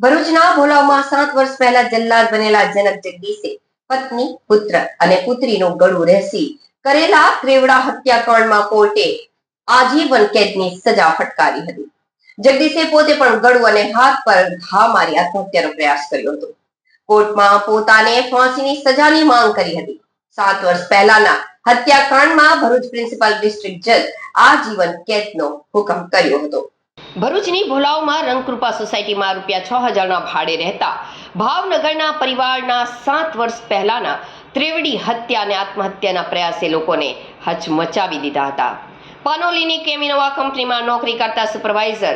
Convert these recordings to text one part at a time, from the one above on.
ભરૂચના ભોલાવમાં સાત વર્ષ પહેલા જલ્લાદ બનેલા જનક જગદીશે, પત્ની, પુત્ર અને પુત્રીનું ગળું રહેસી કરેલા ત્રેવડા હત્યાકાંડમાં કોર્ટે આજીવન કેદની સજા ફટકારી હતી. જગદીશે પોતે પણ ગળું અને હાથ પર ઘા મારી આત્મહત્યાનો પ્રયાસ કર્યો હતો. કોર્ટમાં પોતાને ફાંસીની સજાની માંગ કરી હતી. સાત વર્ષ પહેલાના હત્યાકાંડમાં ભરૂચ પ્રિન્સિપલ ડિસ્ટ્રિક્ટ જજ આજીવન કેદનો હુકમ કર્યો હતો. ભરૂચની ભોલાવમાં રંગકૃપા સોસાયટીમાં રૂપિયા છ હજારના ભાડે રહેતા ભાવનગરના પરિવારના સાત વર્ષ પહેલાના ત્રેવડી હત્યા અને આત્મહત્યાના પ્રયાસે લોકોને હચમચાવી દીધા હતા. પાનોલીની કેમિનોવા કંપનીમાં નોકરી કરતા સુપરવાઇઝર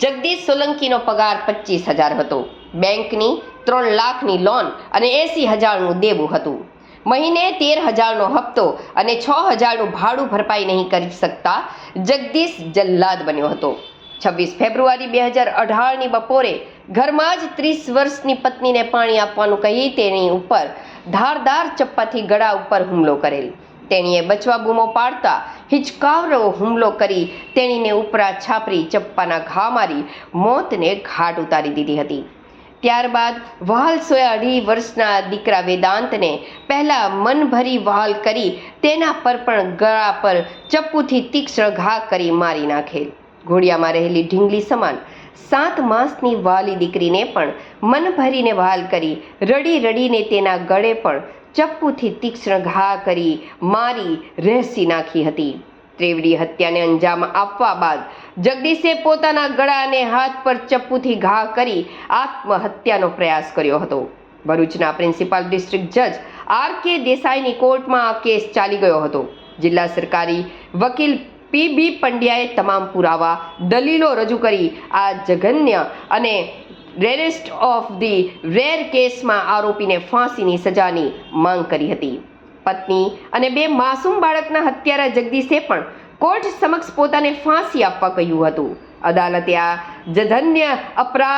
જગદીશ સોલંકીનો પગાર પચીસ હજાર હતો. બેંકની ત્રણ લાખની લોન અને એસી હજારનું દેવું હતું. મહિને તેર હજારનો હપ્તો અને છ હજારનું ભાડું ભરપાઈ નહીં કરી શકતા જગદીશ જલ્લાદ બન્યો હતો. છવ્વીસ ફેબ્રુઆરી બે હજાર અઢારની બપોરે ઘરમાં જ ત્રીસ વર્ષની પત્નીને પાણી આપવાનું કહી તેની ઉપર ધારદાર ચપ્પાથી ગળા ઉપર હુમલો કરેલ. તેણીએ બચવા બૂમો પાડતા હિચકાવરો હુમલો કરી તેણીને ઉપરા છાપરી ચપ્પાના ઘા મારી મોતને ઘાટ ઉતારી દીધી હતી. ત્યારબાદ વહાલ સોયા અઢી વર્ષના દીકરા વેદાંતને પહેલાં મનભરી વહાલ કરી તેના પર પણ ગળા પર ચપ્પુથી તીક્ષ્ણ ઘા કરી મારી નાખેલ. ઘોડિયામાં રહેલી ઢીંગલી સમાન સાત માસની વાલી દીકરીને પણ મન ભરીને વાલ કરી રડી રડીને તેના ગળે પણ ચપ્પુથી તીક્ષ્ણ ઘા કરી મારી રહેસી નાખી હતી. ત્રેવડી હત્યાને અંજામ આપવા બાદ જગદીશે પોતાના ગળા અને હાથ પર ચપ્પુથી ઘા કરી આત્મહત્યાનો પ્રયાસ કર્યો હતો. ભરૂચના પ્રિન્સિપાલ ડિસ્ટ્રિક્ટ જજ આર કે દેસાઈની કોર્ટમાં આ કેસ ચાલી ગયો હતો. જિલ્લા સરકારી વકીલ પી બી પંડ્યાએ તમામ પુરાવા, દલીલો રજૂ કરી આ જઘન્ય અને રેરેસ્ટ ઓફ ધી રેર કેસમાં આરોપીને ફાંસીની સજાની માંગ કરી હતી. પત્ની અને બે માસૂમ બાળકના હત્યારા જગદીશે પણ કોર્ટ સમક્ષ પોતાને ફાંસી આપવા કહ્યું હતું. અદાલતે આ જધન્ય અપરાધ